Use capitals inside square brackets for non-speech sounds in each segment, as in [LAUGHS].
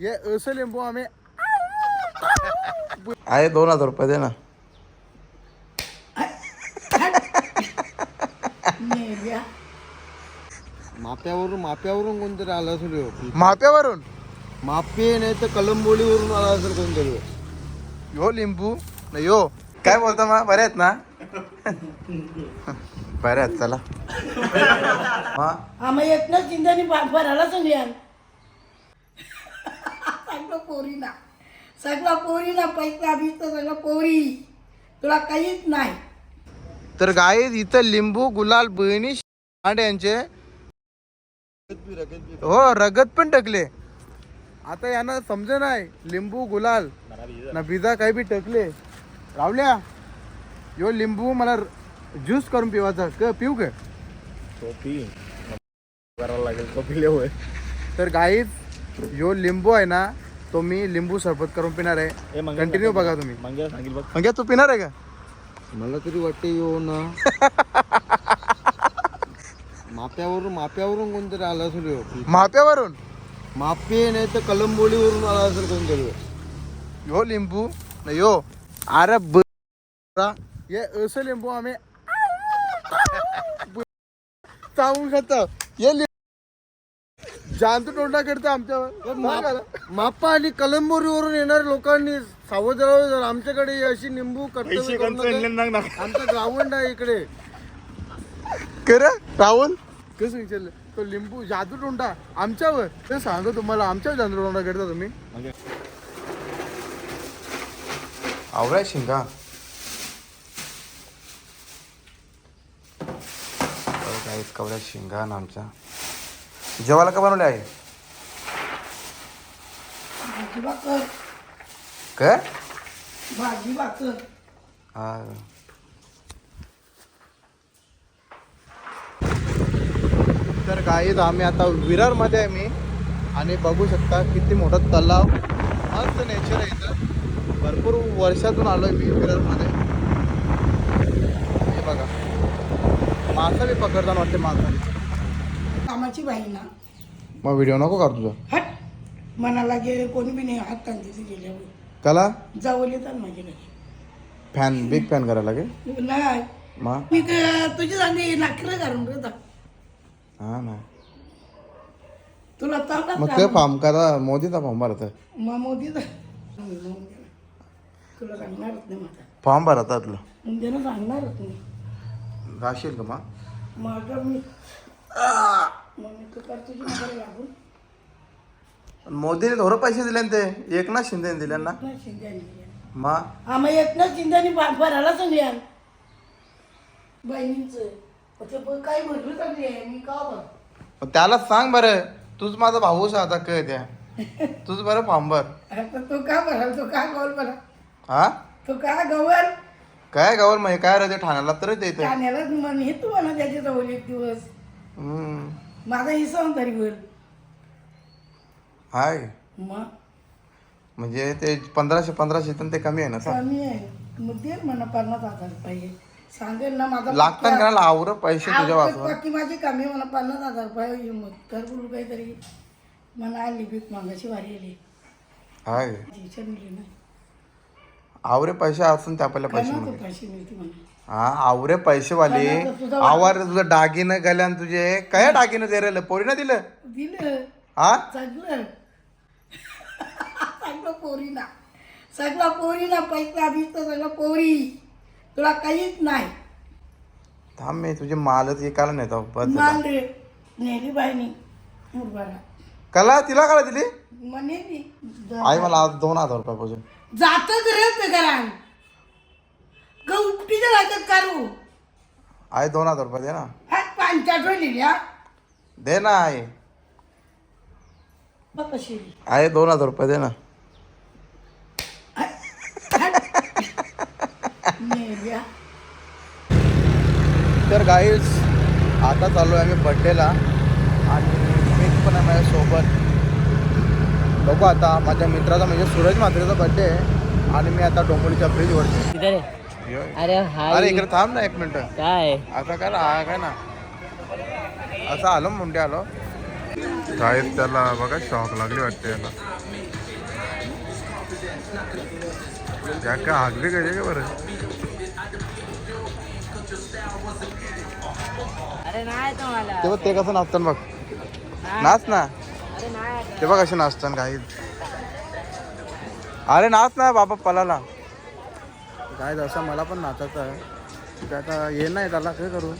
ये असं लिंबू आम्ही आहे दोन हजार रुपये दे ना. माप्यावरून माप्यावरून कोणतरी आलं असेल ह्यो. माप्यावरून? मापे नाही तर कलंबोलीवरून आला असेल कोणतरी. यो लिंबू. न यो. काय बोलता मा? बरे आहेत ना? बरे आहेत चला. मा आम्हा येत ना चिंतानी भरायला सांगूया. सगळं पोरीना. सगळं पोरीना पैसा बिस्ता सगळं पोरी. तुला काहीच नाही. तर गाय इथं लिंबू गुलाल बहिणी आणि यांचे हो रगत पण टकले. आता यांना समज नाही लिंबू गुलाल ना बिजा काही बी टकले. रावल्या यो लिंबू मला ज्यूस करून पिवायचा क पिऊ का? तर गाईच यो लिंबू आहे ना तो मी लिंबू सरबत करून पिणार आहे. कंटिन्यू बघा तुम्ही. म्हणजे तू पिणार आहे का? मला तरी वाटते यो ना. [LAUGHS] माप्यावरून माप्यावरून कोणतरी आलं असेल ह्यो. माप्यावरून? मापे नाही तर कलंबोलीवरून आला असेल कोणतरी ह्यो. यो लिंबू. न यो. अरे ब ये असं लिंबू आम्ही [LAUGHS] चावून खाता. ये लिंबू जांतू तोंडा करता आमच्यावर. माप्पा आणि कलंबोरीवरून येणाऱ्या लोकांनी सावध राहावं जर आमच्याकडे अशी निंबू कर्तव्य करू नका. आमचं ग्राउंड आहे इकडे. कर राहुल? कसं विचारलं? तो लिंबू जादू तोंडा आमच्यावर. ते सांगतो तुम्हाला आमच्यावर जादू तोंडा करता तुम्ही. आवळ्या शिंगा. कवड्या शिंगा ना आमच्या. जेवायला का बनवले आहे? भाजी भाकर. काय? भाजी भाकर. हा. तर गाईत आम्ही आता विरारमध्ये आहे मी. आणि बघू शकता किती मोठा तलाव. मस्त नेचर आहे इथं. भरपूर वर्षातून आलोय मी विरारमध्ये. हे बघा. मासा बी पकडताना वाटते मासा. कामाची बाई ना. मग व्हिडिओ नको कर तुझा. हट. मनाला गेले कोणी बी नाही हात तांदीचे गेल्यावर. कला? जावं येतात माझे लगे. फॅन बिग फॅन करायला लागेल? नाही. मग मी तर तुझी सांगते नाकरं घालून ठेवता हा ना. तुला मग ते फॉर्म करा मोदीचा फॉर्म भरत मग मोदी तर तुला सांगणारच नाही माझा फॉर्म भरतातलं उद्यानं सांगणारच नाही. जाशील का मग माझं मी मग मी तू कर तुझी नजर लागून मोदीने थोडं पैसे दिले ना ते? एकनाथ शिंदेने दिले ना? शिंद्याने दिल्या. ना चिंतानी भरायला सांगल्या बहिणींचं. ते ब- काय भरलं चांगली आहे. मी का भर? मग त्याला सांग बरं. तूच माझा भाऊच आहे आता कळ त्या [LAUGHS] तूच बरं फॉर्म भर. आता तो का भराल? तो का गवल भरा हा? तो का गवल काय गावल मग काय रे? ते ठाण्याला तर येते ठाण्याला म्हण हे तू म्हणा त्याच्याजवळ एक दिवस. माझा हिस्सा होता तरी वर हाय. मग? म्हणजे ते पंधराशे पंधराशे तर ते कमी आहे ना कमी आहे. मग दे म्हणा पन्नास हजार रुपये. सांगेल ना माझा लागतात का आवर पैसे तुझ्या वाचवा बाकी माझी कमी म्हणा पन्नास हजार रुपये. मग कर बोलू काहीतरी. मला आली भीक मागाशी वारी आली. हाय. टीचर मिळली आवरे पैसे असून त्या आपल्याला पैसे करणार मिळते पैसे मिळते म्हणा. हा आवरे पैसे वाले त्यांना तर तुझा आवार तुझं दागिनं गल्यान तुझे. काय दागिनं दे रे पोरीनं दिलं? दिलं. हा? सगळं. सगळं पोरीना पैसा बिस्ता सगळं पोरी. तुला काहीच नाही. थांब मी तुझे मालच एकाला बस झालं. मान रे. नेली बाईनी. कला तिला कळा दिली? नेली. आई मला आज दोन हजार रुपये पाहिजे. जात करत ते करा आई दोन हजार रुपये दे ना. हात पांचाट लिहिल्या दे ना बघ कशी आई दोन हजार रुपये दे ना. तर गाईज आता चाललो आहे आम्ही बड्डेला आणि मी पण आहे माझ्यासोबत बघू आता माझ्या मित्राचा म्हणजे सूरज म्हात्रेचा बड्डे आहे आणि मी आता डोंबोलीच्या ब्रिजवरती है अरे हाय. अरे इकडे थांब ना एक मिनिट. काय? आता काय हा काय ना? असं आलो मुंडे आलो. काय त्याला बघा शॉक लागली वाटते याला. त्या काय हागली कशी का बरं? अरे नाही तुम्हाला ते बघ ते कसं नाचतात बघ. नाच ना. ते बघ कसे नाचतात काही अरे नाच ना बाबा पलाला. काय असं मला पण नाचायचं आहे. आता ये नाही त्याला काय करू?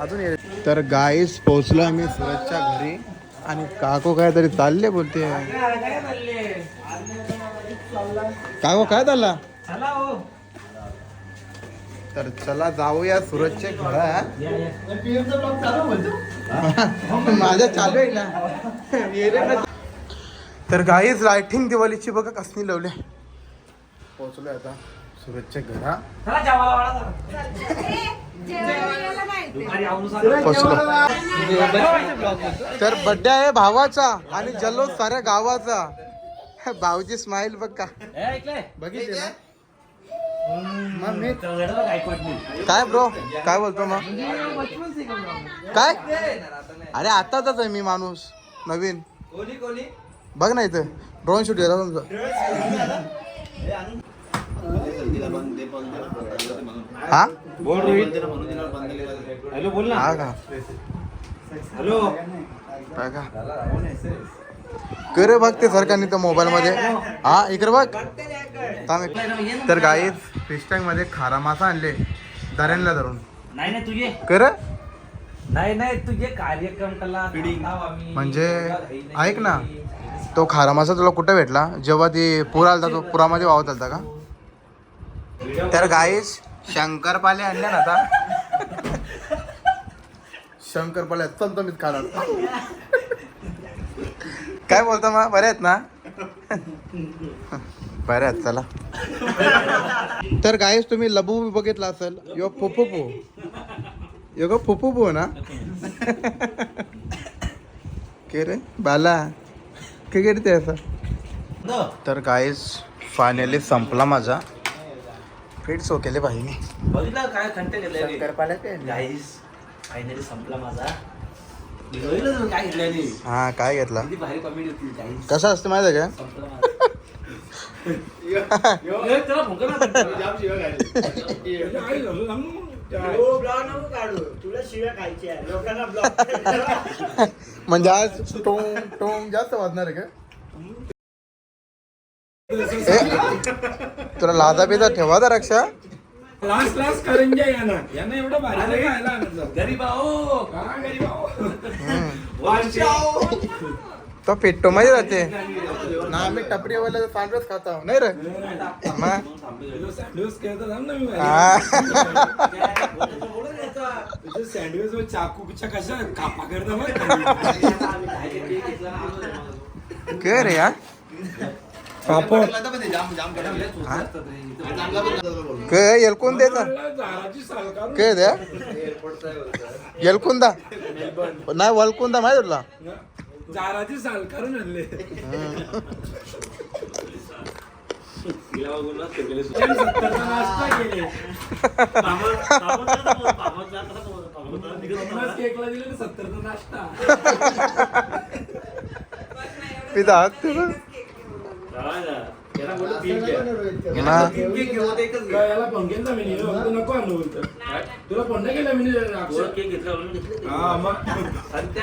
अजून ये तर गाईस पोचलो आम्ही सुरतच्या घरी. आणि काकू काय तरी चालले बोलते. काकू काय चालला? तर चला जाऊया सुरतच्या घरा [LAUGHS] माझ्या चालू आहे ना. तर गाईच लाइटिंग दिवाळीची बघा कसली लावली. पोहोचलोय आता. सुरतच्या घरा. तर बड्डे आहे भावाचा आणि जल्लोष साऱ्या गावाचा. भाऊची स्माइल बघ का. बघितले ना? मग मी काय ब्रो काय बोलतो मग? काय? अरे आताच आहे मी माणूस नवीन. बघ ना इथं. ड्रोन शूट येतात तुमचं हा? हॅलो बोल ना. हा का? हॅलो. काय का? करे बघ ते सरकारने तर मोबाईल मध्ये. हा इकडे बघ. थांब. तर गाईत फिश टँकमध्ये खारा मासा आणले. दऱ्यांना धरून. नाही नाही तुझे. कर नाही नाही तुझे कार्यक्रम कला आम्ही. म्हणजे ऐक ना. तो खारा मासा तुला कुठे भेटला? जेव्हा ती पूर आलता तो पुरामध्ये वाहत आलता का? तर गाईस शंकरपाले आणले ना आता. शंकरपाले चल तुम्हीच खाणार. काय बोलतो मग? बरे आहेत ना? बरे आहेत चला. तर गाईस तुम्ही लबू बघितला असेल. यो फुफुपू यो गो फुफुपू ना. के रे? बाला. काय करते असं? तर गाईस फायनली संपला माझा. फिट सो केले भाई। मी बघितलं काय घेतलं ते गाईस फायनली संपला माझा. बघितलं तुम्ही काय घेतलं हा काय घेतला? भारी कॉमेडी होती गाईस कसं असतं माहिती आहे. का [LAUGHS] [LAUGHS] म्हणजे आज टोंग टोंग जास्त वाजणार आहे का? ए, [LAUGHS] तुला लादा बिदा ठेवा दा रक्षा लास्ट लास्ट करंजा यांना यांना एवढं भारी नाही खायला आणायचं. गरीब आहो गरीब आहो. तो पिट्टो मध्ये राहते ना आम्ही टपरीवाला सांडच खाता नाही रे सँडविच. हा. चाकूच्या कशा कापा करता बघ. काय रे या पापड काय एलकुंद द्यायचा झाडाची साल काढून काय द्या एलकुंदा नाही वलकुंदा माहिती तुला? झाडाची साल काढून आणले सत्तरचा नाश्ता केले पन्नास केकला दिले तर सत्तरचा नाश्ता पिता ना. याला पंखेचा मी नेलो. तू नको आणू बोलतो तुला पंधरा केला मी हा मग.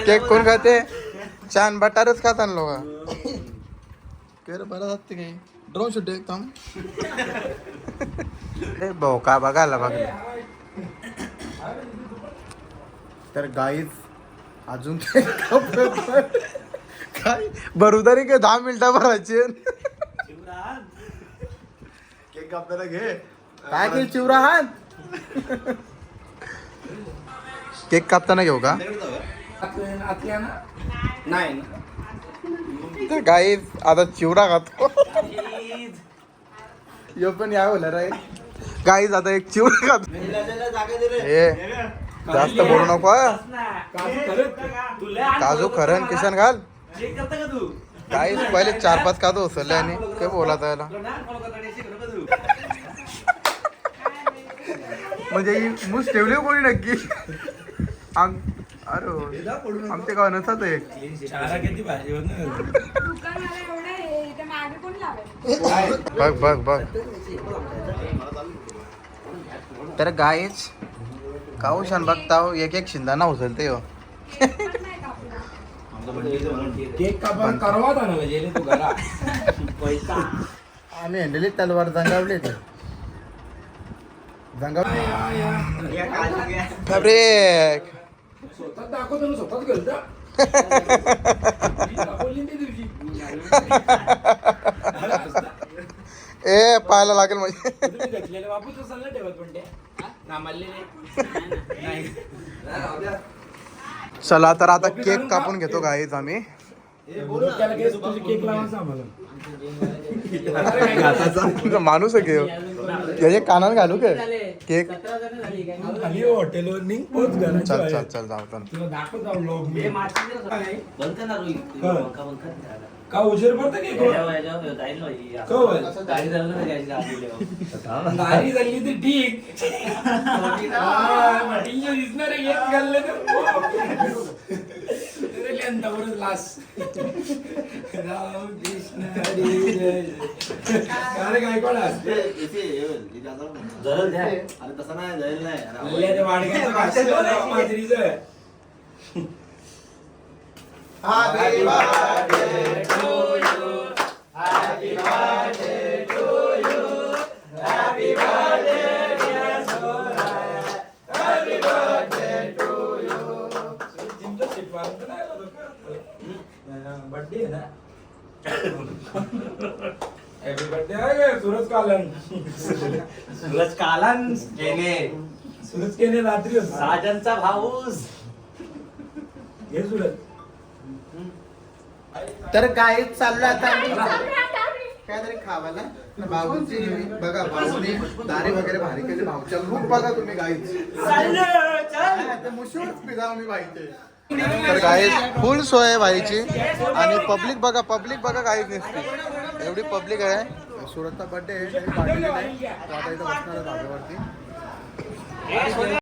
केक कोण खाते? छान बटारच खात आणलो का बरं जाते काही. ड्रोन शूट एकदम. हे भाऊ का बघायला बघ. तर गाईच अजून ते काय? बरुदारी काय? दहा मिनिटं भरायचे. केक कापताना घे. काय केक चिवरा हात केक कापताना घेऊ का? नाही. तर आता चिवडा खातो. यो पण या बोला रे. गाईज आता एक चिवडा खातो. हे जास्त बोलू नको. काजू खरण किशन घाल. चेक करता का तू? गाईज पहिले चार पाच काजू उचलले आणि काय बोला त्याला का तू? म्हणजे ही मूस ठेवली कोणी नक्की? अंग अरे आमच्या हे इथे मागे कोण लावेल बघ बघ बघ. तर गायच काऊ छान बघता हो, एक एक शिंदाना उचलते हो. केक करवा ना म्हणजे तू घरा [LAUGHS] पैसा. आम्ही हंडली तलवार जंगावले ते बापरे स्वतः दाखवतो ना स्वतःच ए पाहायला लागेल म्हणजे. घेतलेले. ठेवत पण ते. नामारलेले नाही चला तर आता केक कापून घेतो गाईच आम्ही. [LAUGHS] माणूस आहे घेऊ याचे कानात घालू का? केक? चल. चल चल जाऊ का उशीर पडतं की ही. दारी झाली तर ठीक. दिसणार हेच घाललं तर. अरे लास. राम कृष्ण काय कोण द्या. अरे तसं नाही जळल नाही. अल्ल्या त्या वाडग्याचं काशीला राव माजरीचं. जिमचं शिकवायचं नाही आलं तर. बर्थडे आहे ना हॅपी बर्थडे आहे सुरज कालन सूरज कालन केने सुरज केने रात्री साजनचा भाऊस हे सुरज तर काय चाललं आता? काहीतरी खावायला? भाऊची बघा भाऊने दारी वगैरे भारी केली. भाऊच्या लूक बघा तुम्ही गाईच तर गाईच फुल सोय आहे भाईची आणि पब्लिक बघा पब्लिक बघा गाईच नसते. एवढी पब्लिक आहे. सुरतचा बर्थडे आहे आता इथं बसणार आहे धाब्यावरती